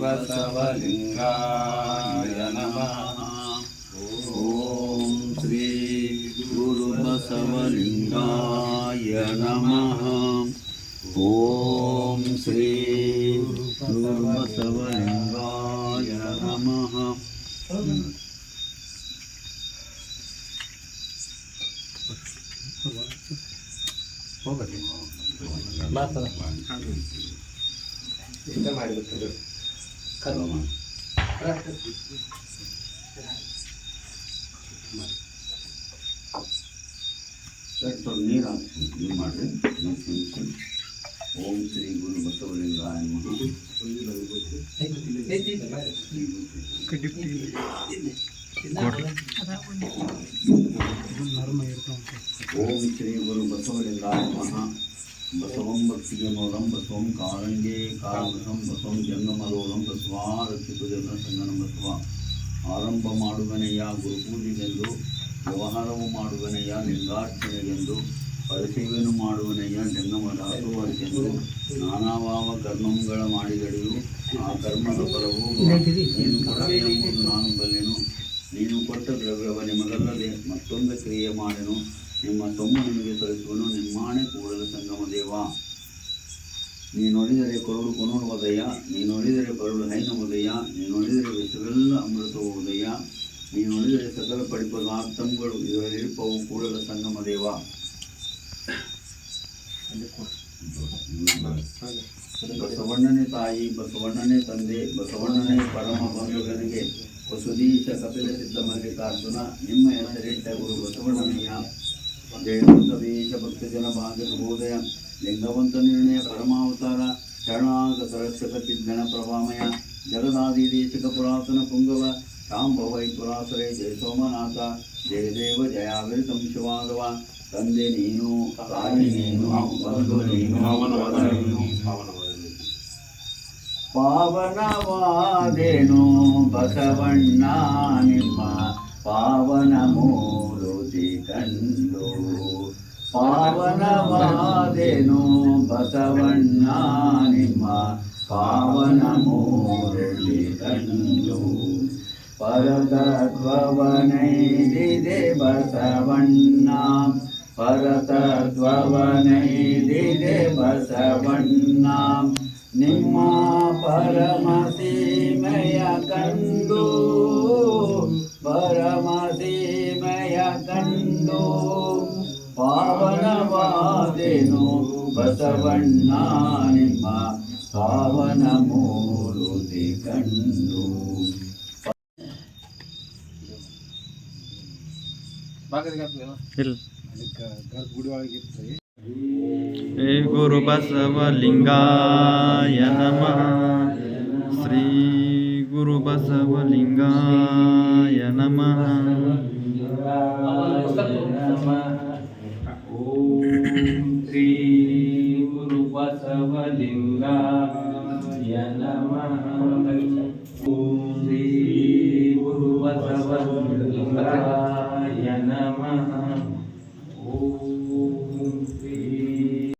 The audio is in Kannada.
ಬಸವಲಿಂಗಾಯ ನಮಃ ಓಂ ಶ್ರೀ ಗುರು ಬಸವಲಿಂಗಾಯ ನಮಃ ಓಂ ಶ್ರೀ ಗುರು ಬಸವಲಿಂಗಾಯ ನಮಃ ಸ್ವಲ್ಪ ನೀರು ಹಾಕಿ ಇದು ಮಾಡಿರಿ ಓಂ ಶ್ರೀ ಗುರು ಬಸವಲಿಂಗಾಯ ನಮಃ ಓಂ ಶ್ರೀ ಗುರು ಬಸವಲಿಂಗಾಯ ನಮಃ ಬಸವಂ ಮೌಲಂ ಬಸವಂ ಕಾರಂಗೆ ಕಾರಮಸಂ ಬಸವಂ ಜಂಗಮರೋಲಂ ಬಸವ ರಕ್ಷಿತು ಜನ ಸಂಗನ ಬಸವ ಆರಂಭ ಮಾಡುವನೆಯ ಗುರುಪೂಜೆಗೆಂದು ವ್ಯವಹಾರವು ಮಾಡುವನೆಯ ಲಿಂಗಾರ್ಚನೆಗೆಂದು ಪರಿಸೇವೆಯನ್ನು ಮಾಡುವನೆಯ ಜಂಗಮ ಧಾತುವರಿಗೆಂದು ನಾನಾವಾವ ಕರ್ಮಗಳ ಮಾಡಿದಡೆಯು ಆ ಕರ್ಮದ ಫಲವು ನೀನು ಕೊಡಬೇಕೆಂಬುದು ಎಂಬುದು ನಾನು ಬಲ್ಲೆನು. ನೀನು ಕೊಟ್ಟ ದ್ರವ್ಯವ ನಿಮಗಲ್ಲದೆ ಮತ್ತೊಂದು ಕ್ರಿಯೆ ಮಾಡೆನು. ನಿಮ್ಮ ತಮ್ಮ ನಿಮಗೆ ಸಲ್ಲಿಸುವನು ನಿಮ್ಮಾಣೆ ಕೂಡಲು ಸಂಗಮ ದೇವ. ನೀನೊಳಿದರೆ ಕೊರಡು ಕೊನೋಡುವುದಯ್ಯ ನೀನೊಳಿದರೆ ಕೊರಡು ಹೈನವುದಯ್ಯ ನೀನೊಳಿದರೆ ವಿಷವೆಲ್ಲ ನೀ ನೋಡಿದರೆ ಸಕಲ ಪಡಿಪದ ಆತ್ತಂಗಳು ಇದರಲ್ಲಿರುಪವು ಕೂಡಲ ಸಂಗಮ ದೇವ. ಬಸವಣ್ಣನೇ ತಾಯಿ, ಬಸವಣ್ಣನೇ ತಂದೆ, ಬಸವಣ್ಣನೇ ಪರಮ ಬಂಧುಗನಿಗೆ ವಸುದೀಶ ಕಪಿಲ ಸಿದ್ಧ ಮಲ್ಲಿಕಾರ್ಜುನ, ನಿಮ್ಮ ಹೆಸರಿಟ್ಟ ಗುರು ಬಸವಣ್ಣನಯ್ಯ. ಜಯ ಬಸವೇಶ ಭಕ್ತ ಜನ ಭಾಗ್ಯ ಶುಭೋದಯ ಲಿಂಗವಂತ ನಿರ್ಣಯ ಪರಮಾವತಾರ ಶರಣಾಗತ ರಕ್ಷಕ ಚಿದ್ಗಣ ಪ್ರಭಾಮಯ ಜಗದಾದಿ ದೇಶಕ ಪುರಾತನ ಪುಂಗವ ಶಾಂಭವೈ ಪುರಾಸರೆ ಜಯ ಸೋಮನಾಥ ಜಯ ದೇವ ಜಯಾವಿರಿತಂ ಶಿವಾದವ ತಂದೆ ನೀನು ತಾಯಿ ನೀನು ಬಂಧು ನೀನು ಪಾವನವಾದ ನೀನು ಪಾವನವಾದ ನೀನು ಪಾವನವಾದೆನು ಬಸವಣ್ಣ ನಿಮ್ಮ ಪಾವನ ಮೂರುತಿ ಕಂಡು ಪಾವನವಾದೆನು ಬಸವಣ್ಣ ನಿಮ್ಮ ಪಾವನ ಮೂರುತಿ ಕಂಡು ಪರತತ್ವವನೈದಿದೆ ಬಸವಣ್ಣ ಪರತತ್ವವನೈದಿದೆ ಬಸವಣ್ಣ. ನಿಮ್ಮ ಪರಮ ಸೀಮೆಯ ಕಂಡು ಪಾವನವಾದೆನು ಬಸವಣ್ಣ ನಿಮ್ಮ ಪಾವನ ಮೂರುತಿ ಕಂಡು. ಗುರು ಗುರು ಬಸವಲಿಂಗಾಯ ನಮಃ. लिङ्गाय नमः ॐ श्री गुरुवसवलिङ्गाय नमः